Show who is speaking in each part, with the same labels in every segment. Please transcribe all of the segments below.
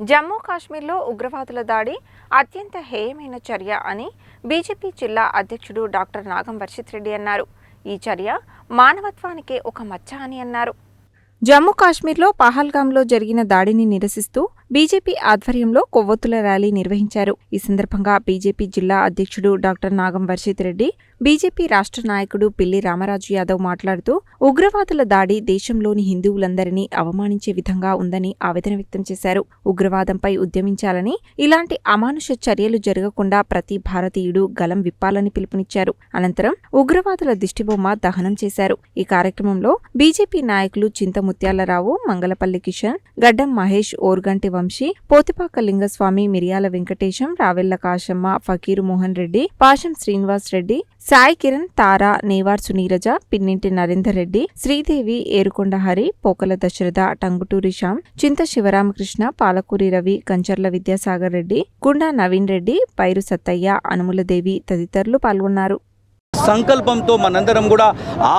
Speaker 1: జమ్మూ కాశ్మీర్లో ఉగ్రవాదుల దాడి అత్యంత హేయమైన చర్య అని బీజేపీ జిల్లా అధ్యక్షుడు డాక్టర్ నాగం వర్షిత్ రెడ్డి అన్నారు. ఈ చర్య మానవత్వానికే ఒక మచ్చ అని అన్నారు. జమ్మూ కాశ్మీర్లో పహల్గాంలో జరిగిన దాడిని నిరసిస్తూ బీజేపీ ఆధ్వర్యంలో కొవ్వొత్తుల ర్యాలీ నిర్వహించారు. ఈ సందర్భంగా బీజేపీ జిల్లా అధ్యక్షుడు డాక్టర్ నాగం వర్షిత్ రెడ్డి బీజేపీ రాష్ట్ర నాయకుడు పిల్లి రామరాజు యాదవ్ మాట్లాడుతూ ఉగ్రవాదుల దాడి దేశంలోని హిందువులందరినీ అవమానించే విధంగా ఉందని ఆవేదన వ్యక్తం చేశారు. ఉగ్రవాదంపై ఉద్యమించాలని ఇలాంటి అమానుష చర్యలు జరగకుండా ప్రతి భారతీయుడు గలం విప్పాలని పిలుపునిచ్చారు. అనంతరం ఉగ్రవాదుల దిష్టిబొమ్మ దహనం చేశారు. ఈ కార్యక్రమంలో బీజేపీ నాయకులు చింతముత్యాలరావు మంగళపల్లి కిషన్ గడ్డం మహేష్ ఓర్గంటి వంశీ పోతిపాక లింగస్వామి మిరియాల వెంకటేశం రావెళ్ళ కాశమ్మ ఫకీరు మోహన్ రెడ్డి పాషం శ్రీనివాస్ రెడ్డి సాయి కిరణ్ తారా నేవార్ సునీరజ పిన్నింటి నరేందర్ రెడ్డి శ్రీదేవి ఏరుకొండ హరి పోకల దశరథ టంగుటూరి శ్యామ్ చింత శివరామకృష్ణ పాలకూరి రవి కంచర్ల విద్యాసాగర్ రెడ్డి గుండా నవీన్ రెడ్డి పైరు సత్తయ్య అనుములదేవి తదితరులు పాల్గొన్నారు.
Speaker 2: సంకల్పంతో మనందరం కూడా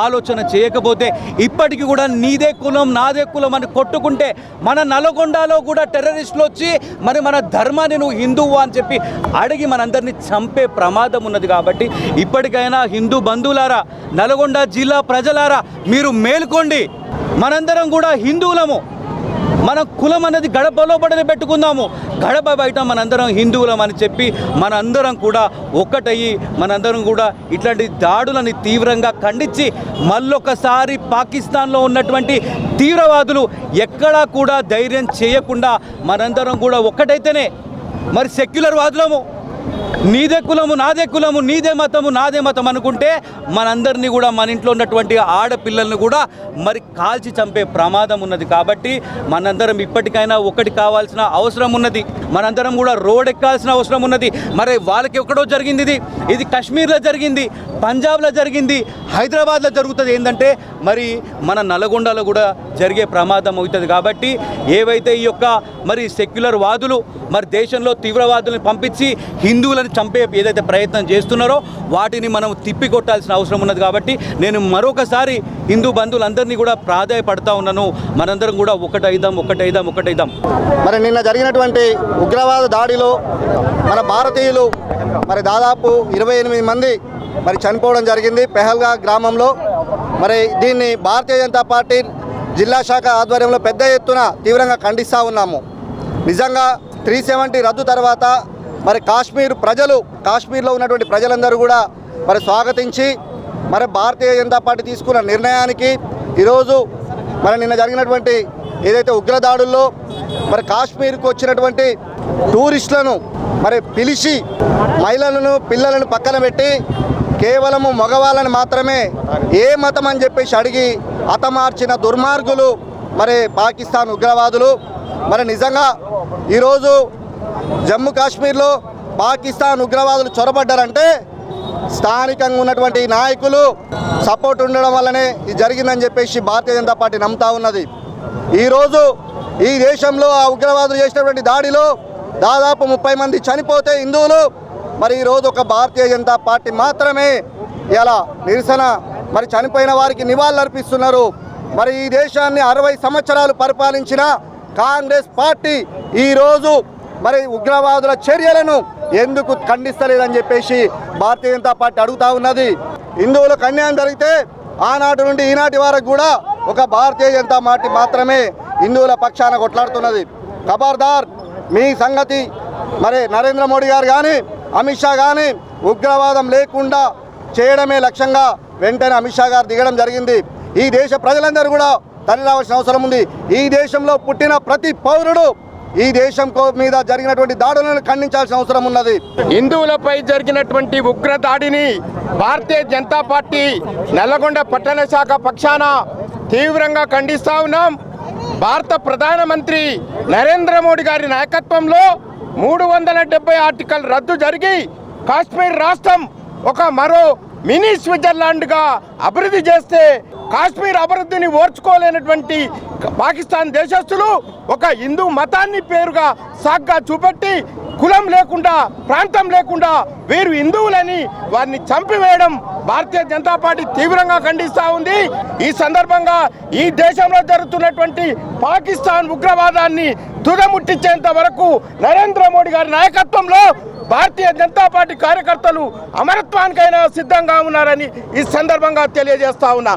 Speaker 2: ఆలోచన చేయకపోతే ఇప్పటికి కూడా నీదే కులం నాదే కులం అని కొట్టుకుంటే మన నల్గొండలో కూడా టెర్రరిస్టులు వచ్చి మరి మన ధర్మాన్ని నువ్వు హిందువు అని చెప్పి అడిగి మనందరినీ చంపే ప్రమాదం ఉన్నది కాబట్టి ఇప్పటికైనా హిందూ బంధువులారా నల్గొండ జిల్లా ప్రజలారా మీరు మేల్కోండి. మనందరం కూడా హిందువులము. మన కులం అనేది గడప లోపలనే పెట్టుకుందాము. గడప బయట మనందరం హిందువులం అని చెప్పి మనందరం కూడా ఒక్కటయ్యి మనందరం కూడా ఇట్లాంటి దాడులని తీవ్రంగా ఖండించి మళ్ళొకసారి పాకిస్తాన్లో ఉన్నటువంటి తీవ్రవాదులు ఎక్కడా కూడా ధైర్యం చేయకుండా మనందరం కూడా ఒక్కటైతేనే మరి సెక్యులర్ వాదులము. నీదే కులము నాదే కులము నీదే మతము నాదే మతం అనుకుంటే మనందరినీ కూడా మన ఇంట్లో ఉన్నటువంటి ఆడపిల్లల్ని కూడా మరి కాల్చి చంపే ప్రమాదం ఉన్నది కాబట్టి మనందరం ఇప్పటికైనా ఒకటి కావాల్సిన అవసరం ఉన్నది. మనందరం కూడా రోడ్ ఎక్కాల్సిన అవసరం ఉన్నది. మరి వాళ్ళకి ఎక్కడో జరిగింది ఇది. ఇది కాశ్మీర్లో జరిగింది పంజాబ్లో జరిగింది హైదరాబాద్లో జరుగుతుంది. ఏంటంటే మరి మన నల్గొండలో కూడా జరిగే ప్రమాదం అవుతుంది కాబట్టి ఏవైతే ఈ యొక్క మరి సెక్యులర్ వాదులు మరి దేశంలో తీవ్రవాదులను పంపించి హిందువులని చంపే ఏదైతే ప్రయత్నం చేస్తున్నారో వాటిని మనం తిప్పి కొట్టాల్సిన అవసరం ఉన్నది కాబట్టి నేను మరొకసారి హిందూ బంధువులందరినీ కూడా ప్రాధాయపడతా ఉన్నాను. మనందరం కూడా ఒకటైదాం ఒకటైదాం ఒకటైదాం.
Speaker 3: మరి నిన్న జరిగినటువంటి ఉగ్రవాద దాడిలో మన భారతీయులు మరి దాదాపు ఇరవై ఎనిమిది మంది మరి చనిపోవడం జరిగింది పెహల్గా గ్రామంలో. మరి దీన్ని భారతీయ జనతా పార్టీ జిల్లా శాఖ ఆధ్వర్యంలో పెద్ద ఎత్తున తీవ్రంగా ఖండిస్తూ ఉన్నాము. నిజంగా త్రీ సెవెంటీ రద్దు తర్వాత మరి కాశ్మీర్ ప్రజలు కాశ్మీర్లో ఉన్నటువంటి ప్రజలందరూ కూడా మరి స్వాగతించి మరి భారతీయ జనతా పార్టీ తీసుకున్న నిర్ణయానికి ఈరోజు మరి నిన్న జరిగినటువంటి ఏదైతే ఉగ్రదాడుల్లో మరి కాశ్మీర్కు వచ్చినటువంటి టూరిస్టులను మరి పిలిచి మహిళలను పిల్లలను పక్కన పెట్టి కేవలము మగవాళ్ళని మాత్రమే ఏ మతం అని చెప్పేసి అడిగి హతమార్చిన దుర్మార్గులు మరి పాకిస్తాన్ ఉగ్రవాదులు. మరి నిజంగా ఈరోజు జమ్మూ కాశ్మీర్లో పాకిస్తాన్ ఉగ్రవాదులు చొరబడ్డారంటే స్థానికంగా ఉన్నటువంటి నాయకులు సపోర్ట్ ఉండడం వల్లనే ఇది జరిగిందని చెప్పేసి భారతీయ జనతా పార్టీ నమ్ముతా ఉన్నది. ఈరోజు ఈ దేశంలో ఆ ఉగ్రవాదులు చేసినటువంటి దాడిలో దాదాపు ముప్పై మంది చనిపోతే హిందువులు మరి ఈరోజు ఒక భారతీయ జనతా పార్టీ మాత్రమే ఇలా నిరసన మరి చనిపోయిన వారికి నివాళులర్పిస్తున్నారు మరి ఈ దేశాన్ని అరవై సంవత్సరాలు పరిపాలించిన కాంగ్రెస్ పార్టీ ఈరోజు మరి ఉగ్రవాదుల చర్యలను ఎందుకు ఖండిస్తలేదని చెప్పేసి భారతీయ జనతా పార్టీ అడుగుతా ఉన్నది. హిందువులకు అన్యాయం జరిగితే ఆనాటి నుండి ఈనాటి వరకు కూడా ఒక భారతీయ జనతా పార్టీ మాత్రమే హిందువుల పక్షాన కొట్లాడుతున్నది. ఖబర్దార్ మీ సంగతి మరి నరేంద్ర మోడీ గారు కానీ అమిత్ షా కానీ ఉగ్రవాదం లేకుండా చేయడమే లక్ష్యంగా వెంటనే అమిత్ షా గారు దిగడం జరిగింది. ఈ దేశ ప్రజలందరూ కూడా తల్లి రావాల్సిన అవసరం ఉంది. ఈ దేశంలో పుట్టిన ప్రతి పౌరుడు ఈ దేశం కో- మీద జరిగినటువంటి దాడులను ఖండించాల్సిన అవసరం ఉన్నది.
Speaker 4: హిందువులపై జరిగినటువంటి ఉగ్ర దాడిని భారతీయ జనతా పార్టీ నల్లగొండ పట్టణ శాఖ పక్షాన తీవ్రంగా ఖండిస్తా ఉన్నాం. భారత ప్రధానమంత్రి నరేంద్ర మోడీ గారి నాయకత్వంలో మూడు వందల డెబ్బై ఆర్టికల్ రద్దు జరిగి కాశ్మీర్ రాష్ట్రం ఒక మరో మినీ స్విట్జర్లాండ్గా అభివృద్ధి చేస్తే కాశ్మీర్ అభివృద్ధిని ఓర్చుకోలేనటువంటి పాకిస్తాన్ దేశస్తులు ఒక హిందూ మతాన్ని పేరుగా సాగ్గా చూపెట్టి కులం లేకుండా ప్రాంతం లేకుండా వీరు హిందువులని వారిని చంపివేయడం భారతీయ జనతా పార్టీ తీవ్రంగా ఖండిస్తూ ఉంది. ఈ సందర్భంగా ఈ దేశంలో జరుగుతున్నటువంటి పాకిస్తాన్ ఉగ్రవాదాన్ని తుదముట్టించేంత వరకు నరేంద్ర మోడీ గారి నాయకత్వంలో భారతీయ జనతా పార్టీ కార్యకర్తలు అమరత్వానికైనా సిద్ధంగా ఉన్నారని ఈ సందర్భంగా తెలియజేస్తా ఉన్నా.